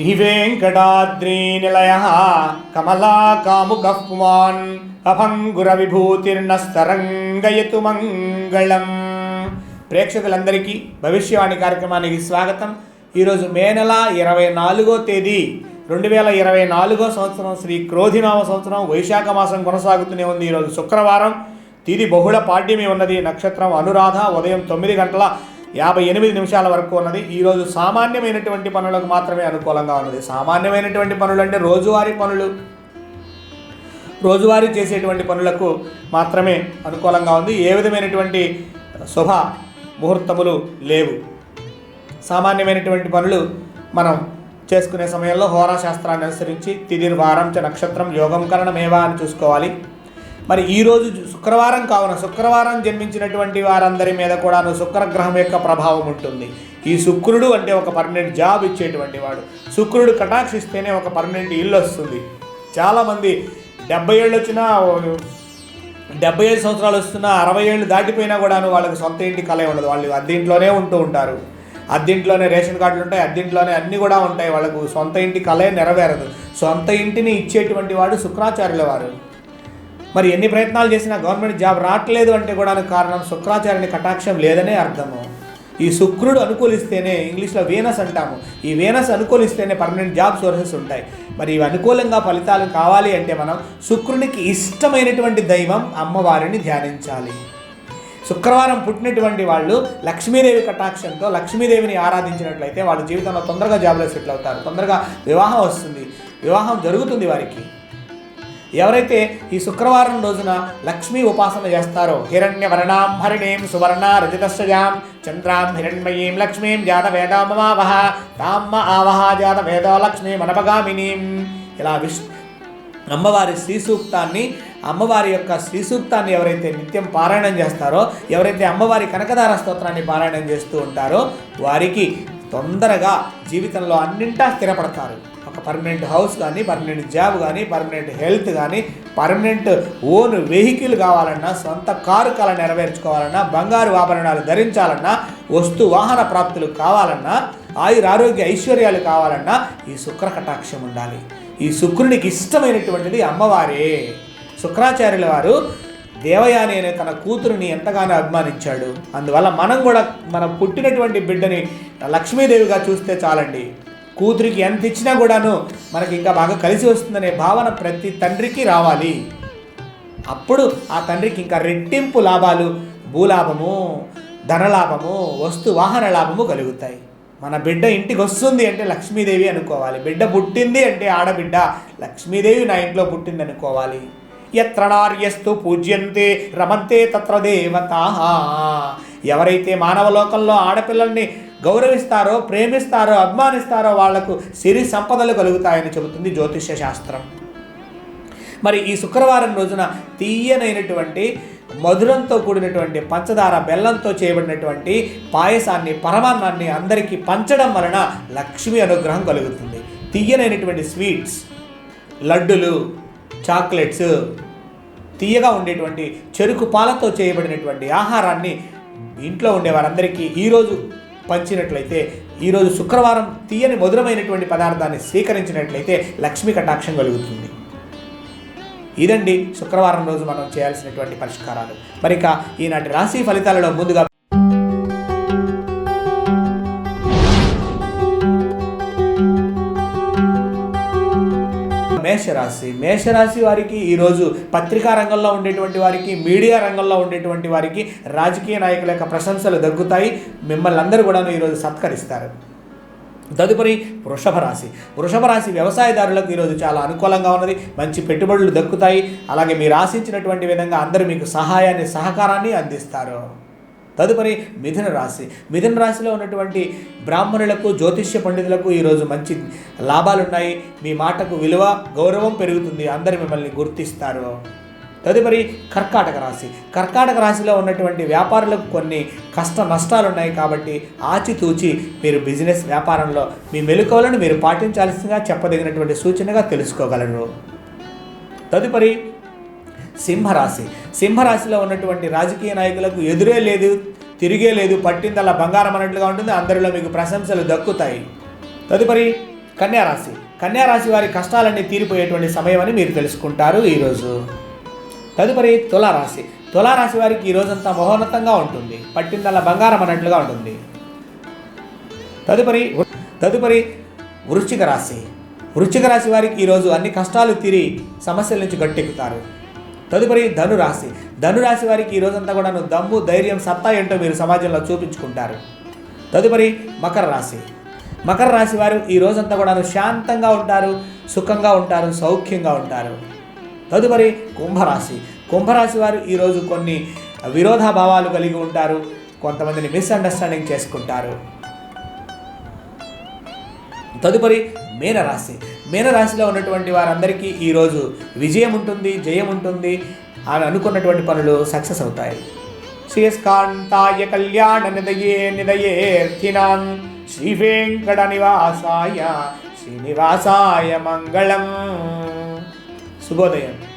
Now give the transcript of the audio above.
శ్రీవేంకటాద్రీనిలయ కమలాకాముకః పుమాన్ అభంగుర విభూతిర్ణస్తరంగయతు మంగళం ప్రేక్షకులందరికీ భవిష్యవాణి కార్యక్రమానికి స్వాగతం. ఈరోజు మే నెల ఇరవై నాలుగో తేదీ రెండు వేల ఇరవై నాలుగో సంవత్సరం శ్రీ క్రోధినామ సంవత్సరం. వైశాఖ మాసం కొనసాగుతూనే ఉంది ఈరోజు శుక్రవారం. తిది బహుళ పాడ్యమి ఉన్నది. నక్షత్రం అనురాధ ఉదయం తొమ్మిది గంటల యాభై ఎనిమిది నిమిషాల వరకు ఉన్నది. ఈరోజు సామాన్యమైనటువంటి పనులకు మాత్రమే అనుకూలంగా ఉన్నది. సామాన్యమైనటువంటి పనులు అంటే రోజువారీ పనులు. రోజువారీ చేసేటువంటి పనులకు మాత్రమే అనుకూలంగా ఉంది. ఏ విధమైనటువంటి శుభ ముహూర్తములు లేవు. సామాన్యమైనటువంటి పనులు మనం చేసుకునే సమయంలో హోరాశాస్త్రాన్ని అనుసరించి తిదిర్ వారం చ నక్షత్రం యోగం కరణమేవా అని చూసుకోవాలి. మరి ఈరోజు శుక్రవారం కావున శుక్రవారం జన్మించినటువంటి వారందరి మీద కూడాను శుక్రగ్రహం యొక్క ప్రభావం ఉంటుంది. ఈ శుక్రుడు అంటే ఒక పర్మనెంట్ జాబ్ ఇచ్చేటువంటి వాడు. శుక్రుడు కటాక్షిస్తేనే ఒక పర్మనెంట్ ఇల్లు వస్తుంది. చాలామంది డెబ్బై ఏళ్ళు వచ్చినా డెబ్బై ఐదు సంవత్సరాలు వస్తున్నా అరవై ఏళ్ళు దాటిపోయినా కూడాను వాళ్ళకి సొంత ఇంటి కలే ఉండదు. వాళ్ళు అద్దెంట్లోనే ఉంటూ ఉంటారు. అద్దెంట్లోనే రేషన్ కార్డులు ఉంటాయి అద్దెంట్లోనే అన్నీ కూడా ఉంటాయి. వాళ్ళకు సొంత ఇంటి కళే నెరవేరదు. సొంత ఇంటిని ఇచ్చేటువంటి వాడు శుక్రాచార్యుల వారు. మరి ఎన్ని ప్రయత్నాలు చేసినా గవర్నమెంట్ జాబ్ రావట్లేదు అంటే కూడా కారణం శుక్రాచార్యుని కటాక్షం లేదనే అర్థము. ఈ శుక్రుడు అనుకూలిస్తేనే ఇంగ్లీష్లో వీనస్ అంటాము. ఈ వీనస్ అనుకూలిస్తేనే పర్మనెంట్ జాబ్ సోర్సెస్ ఉంటాయి. మరి ఇవి అనుకూలంగా ఫలితాలు కావాలి అంటే మనం శుక్రునికి ఇష్టమైనటువంటి దైవం అమ్మవారిని ధ్యానించాలి. శుక్రవారం పుట్టినటువంటి వాళ్ళు లక్ష్మీదేవి కటాక్షంతో లక్ష్మీదేవిని ఆరాధించినట్లయితే వాళ్ళ జీవితంలో తొందరగా జాబ్లో సెటిల్ అవుతారు. తొందరగా వివాహం వస్తుంది. వివాహం జరుగుతుంది వారికి. ఎవరైతే ఈ శుక్రవారం రోజున లక్ష్మీ ఉపాసన చేస్తారో హిరణ్య వర్ణాం హరిణీం సువర్ణ రజతశ్రజాం చంద్రాం హిరణ్మయీం లక్ష్మీం జాత వేదామమావహ తామ్మ ఆవహ జాత వేదో లక్ష్మీ మనపగామినీం. ఇలా విష్ అమ్మవారి శ్రీ సూక్తాన్ని అమ్మవారి యొక్క శ్రీ సూక్తాన్ని ఎవరైతే నిత్యం పారాయణం చేస్తారో ఎవరైతే అమ్మవారి కనకదార స్తోత్రాన్ని పారాయణం చేస్తూ ఉంటారో వారికి తొందరగా జీవితంలో అన్నింటా స్థిరపడతారు. ఒక పర్మనెంట్ హౌస్ కానీ పర్మనెంట్ జాబ్ కానీ పర్మనెంట్ హెల్త్ కానీ పర్మనెంట్ ఓన్ వెహికల్ కావాలన్నా సొంత కారు కళ నెరవేర్చుకోవాలన్నా బంగారు ఆభరణాలు ధరించాలన్నా వస్తు వాహన ప్రాప్తులు కావాలన్నా ఆయుర ఆరోగ్య ఐశ్వర్యాలు కావాలన్నా ఈ శుక్ర కటాక్షం ఉండాలి. ఈ శుక్రునికి ఇష్టమైనటువంటిది అమ్మవారే. శుక్రాచార్యుల వారు దేవయాని అనే తన కూతురుని ఎంతగానో అభిమానించాడు. అందువల్ల మనం కూడా మనం పుట్టినటువంటి బిడ్డని లక్ష్మీదేవిగా చూస్తే చాలండి. కూతురికి ఎంత ఇచ్చినా కూడాను మనకి ఇంకా బాగా కలిసి వస్తుందనే భావన ప్రతి తండ్రికి రావాలి. అప్పుడు ఆ తండ్రికి ఇంకా రెట్టింపు లాభాలు భూలాభము ధనలాభము వస్తు వాహన లాభము కలుగుతాయి. మన బిడ్డ ఇంటికి వస్తుంది అంటే లక్ష్మీదేవి అనుకోవాలి. బిడ్డ పుట్టింది అంటే ఆడబిడ్డ లక్ష్మీదేవి నా ఇంట్లో పుట్టింది అనుకోవాలి. ఎత్రణార్యస్తు పూజ్యంతే రమంతే తత్ర దేవత. ఎవరైతే మానవ లోకంలో ఆడపిల్లల్ని గౌరవిస్తారో ప్రేమిస్తారో అభిమానిస్తారో వాళ్ళకు సిరి సంపదలు కలుగుతాయని చెబుతుంది జ్యోతిష్య శాస్త్రం. మరి ఈ శుక్రవారం రోజున తీయనైనటువంటి మధురంతో కూడినటువంటి పంచదార బెల్లంతో చేయబడినటువంటి పాయసాన్ని పరమాన్నాన్ని అందరికీ పంచడం వలన లక్ష్మి అనుగ్రహం కలుగుతుంది. తీయనైనటువంటి స్వీట్స్ లడ్డులు చాక్లెట్స్ తీయగా ఉండేటువంటి చెరుకు పాలతో చేయబడినటువంటి ఆహారాన్ని ఇంట్లో ఉండే వారందరికీ ఈరోజు పంచినట్లయితే ఈరోజు శుక్రవారం తీయని మధురమైనటువంటి పదార్థాన్ని స్వీకరించినట్లయితే లక్ష్మీ కటాక్షం కలుగుతుంది. ఇదండి శుక్రవారం రోజు మనం చేయాల్సినటువంటి పరిష్కారాలు. మరిక ఈనాటి రాశి ఫలితాలలో ముందుగా మేషరాశి. మేషరాశి వారికి ఈరోజు పత్రికా రంగంలో ఉండేటువంటి వారికి మీడియా రంగంలో ఉండేటువంటి వారికి రాజకీయ నాయకుల యొక్క ప్రశంసలు దగ్గుతాయి మిమ్మల్ని అందరూ కూడా ఈరోజు సత్కరిస్తారు. తదుపరి వృషభ రాశి. వృషభ రాశి వ్యవసాయదారులకు ఈరోజు చాలా అనుకూలంగా ఉన్నది. మంచి పెట్టుబడులు దక్కుతాయి. అలాగే మీరు ఆశించినటువంటి విధంగా అందరూ మీకు సహాయాన్ని సహకారాన్ని అందిస్తారు. తదుపరి మిథున రాశి. మిథున రాశిలో ఉన్నటువంటి బ్రాహ్మణులకు జ్యోతిష్య పండితులకు ఈరోజు మంచి లాభాలు ఉన్నాయి మీ మాటకు విలువ గౌరవం పెరుగుతుంది. అందరు మిమ్మల్ని గుర్తిస్తారు. తదుపరి కర్కాటక రాశి. కర్కాటక రాశిలో ఉన్నటువంటి వ్యాపారులకు కొన్ని కష్ట నష్టాలు ఉన్నాయి కాబట్టి ఆచితూచి మీరు బిజినెస్ వ్యాపారంలో మీ మెలకువలను మీరు పాటించాల్సిందిగా చెప్పదగినటువంటి సూచనగా తెలుసుకోగలరు. తదుపరి సింహరాశి. సింహరాశిలో ఉన్నటువంటి రాజకీయ నాయకులకు ఎదురే లేదు తిరిగే లేదు పట్టిందల్లా బంగారం అన్నట్లుగా ఉంటుంది అందరిలో మీకు ప్రశంసలు దక్కుతాయి. తదుపరి కన్యారాశి. కన్యారాశి వారి కష్టాలన్నీ తీరిపోయేటువంటి సమయం అని మీరు తెలుసుకుంటారు ఈరోజు. తదుపరి తులారాశి. తులారాశి వారికి ఈ రోజంతా మహోన్నతంగా ఉంటుంది పట్టిందల్లా బంగారం అన్నట్లుగా ఉంటుంది. తదుపరి తదుపరి వృశ్చిక రాశి. వృశ్చిక రాశి వారికి ఈరోజు అన్ని కష్టాలు తీరి సమస్యల నుంచి గట్టెక్కుతారు. తదుపరి ధనురాశి. ధనురాశి వారికి ఈ రోజంతా కూడా దమ్ము ధైర్యం సత్తా ఏంటో మీరు సమాజంలో చూపించుకుంటారు. తదుపరి మకర రాశి. మకర రాశి వారు ఈ రోజంతా కూడా శాంతంగా ఉంటారు సుఖంగా ఉంటారు సౌఖ్యంగా ఉంటారు. తదుపరి కుంభరాశి. కుంభరాశి వారు ఈరోజు కొన్ని విరోధాభావాలు కలిగి ఉంటారు కొంతమందిని మిస్అండర్స్టాండింగ్ చేసుకుంటారు. తదుపరి మీనరాశి. మీనరాశిలో ఉన్నటువంటి వారందరికీ ఈరోజు విజయం ఉంటుంది జయం ఉంటుంది అని అనుకున్నటువంటి పనులు సక్సెస్ అవుతాయి. శ్రీస్కాంతాయ కళ్యాణ నిదయే నిదయేర్థినాం శ్రీ వెంకట నివాసాయ శ్రీనివాసాయ మంగళం. శుభోదయం.